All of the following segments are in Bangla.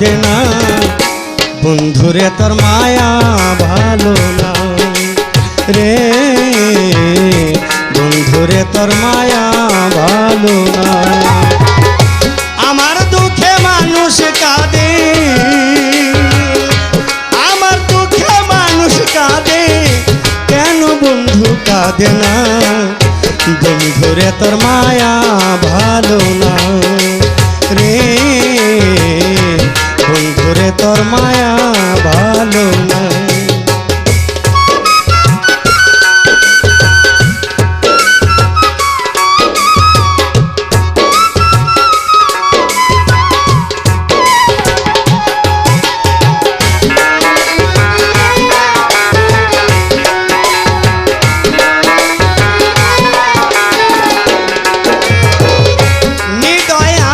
কাঁদে না। বন্ধুরে, তোর মায়া ভালো না। রে, বন্ধুরে, তোর মায়া ভালো না। আমার দুঃখে মানুষ কাঁদে। আমার দুঃখে মানুষ কাঁদে। কেন বন্ধু কাঁদে না? বন্ধুরে, তোর মায়া ভালো না। রে বন্ধুরে তোর মায়া ভালো না নিদয়া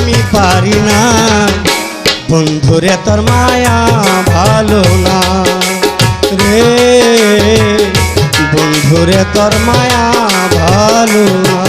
আমি পারি না। বন্ধুরে তোর মায়া ভালো না। রে বন্ধুরে তোর মায়া ভালো না।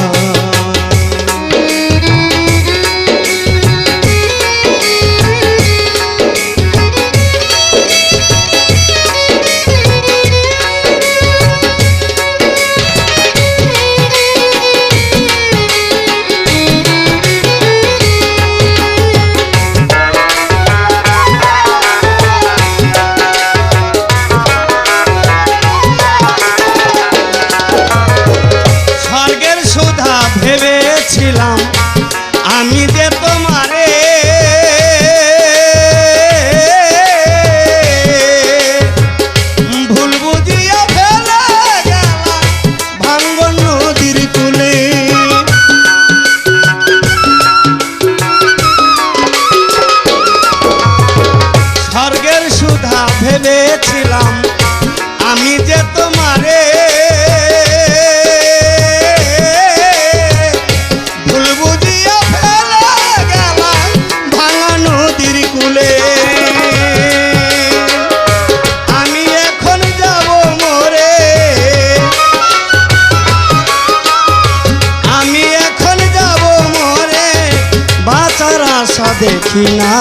আশা দেখি না।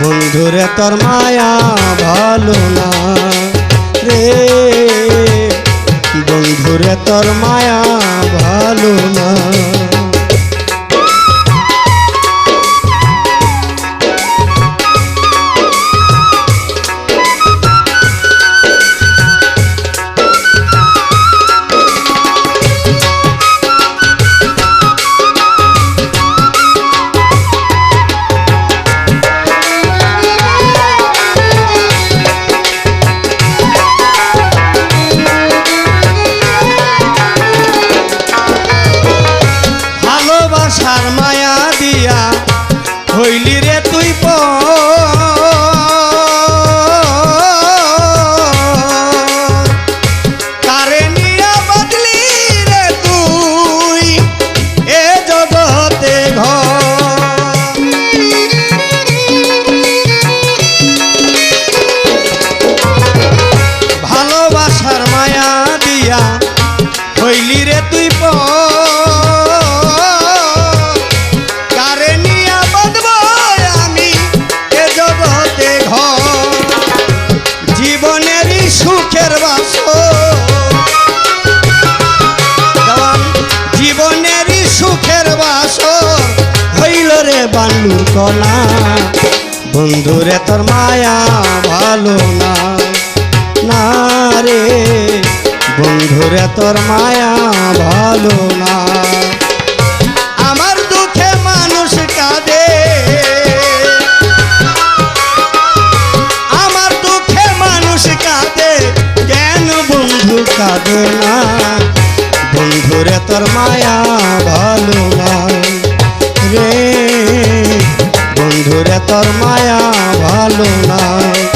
বন্ধুরে তোর মায়া ভালো না। রে বন্ধুরে তোর মায়া ভালো না। হইলি রে তুই প। ভালোবাসার মায়া দিয়া আলুর কণা বন্ধুরে তোর মায়া ভালো না। না রে, বন্ধুরে তোর মায়া ভালো না। আমার দুঃখে মানুষ আমার দুঃখে কেন বন্ধু না? বন্ধুরে তোর মায়া ভালো না। রে বন্ধুরে তোর মায়া ভালো নাই